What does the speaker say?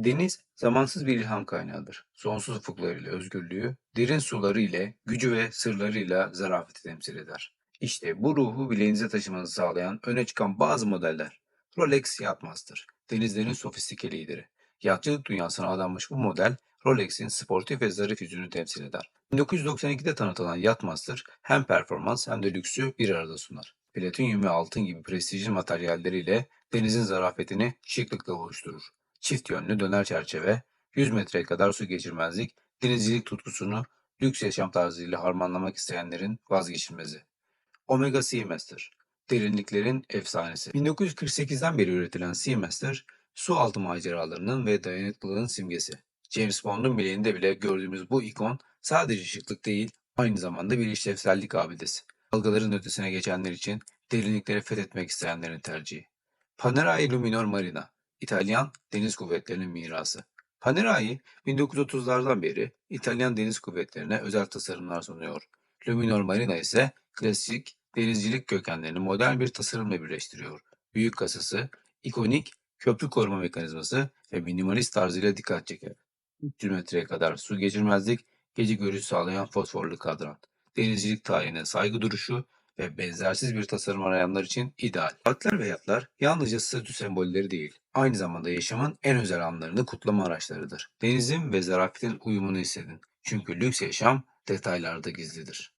Deniz, zamansız bir ilham kaynağıdır. Sonsuz ufuklarıyla özgürlüğü, derin suları ile gücü ve sırlarıyla zarafeti temsil eder. İşte bu ruhu bileğinize taşımanızı sağlayan öne çıkan bazı modeller. Rolex Yachtmaster, denizlerin sofistike lideri. Yatçılık dünyasına adanmış bu model, Rolex'in sportif ve zarif yüzünü temsil eder. 1992'de tanıtılan Yachtmaster hem performans hem de lüksü bir arada sunar. Platinyum ve altın gibi prestijli materyalleriyle denizin zarafetini şıklıkla buluşturur. Çift yönlü döner çerçeve, 100 metreye kadar su geçirmezlik, denizcilik tutkusunu lüks yaşam tarzıyla harmanlamak isteyenlerin vazgeçilmezi. Omega Seamaster, derinliklerin efsanesi. 1948'den beri üretilen Seamaster, su altı maceralarının ve dayanıklılığın simgesi. James Bond'un bileğinde bile gördüğümüz bu ikon sadece şıklık değil, aynı zamanda bir işlevsellik abidesi. Dalgaların ötesine geçenler için derinlikleri fethetmek isteyenlerin tercihi. Panerai Luminor Marina, İtalyan Deniz Kuvvetleri'nin mirası. Panerai, 1930'lardan beri İtalyan Deniz Kuvvetleri'ne özel tasarımlar sunuyor. Luminor Marina ise klasik denizcilik kökenlerini modern bir tasarımla birleştiriyor. Büyük kasası, ikonik köprü koruma mekanizması ve minimalist tarzıyla dikkat çeker. 300 metreye kadar su geçirmezlik, gece görüş sağlayan fosforlu kadran. Denizcilik tarihine saygı duruşu ve benzersiz bir tasarım arayanlar için ideal. Atlar ve yatlar yalnızca statü sembolleri değil, aynı zamanda yaşamın en özel anlarını kutlama araçlarıdır. Denizin ve zarafetin uyumunu hissedin. Çünkü lüks yaşam detaylarda gizlidir.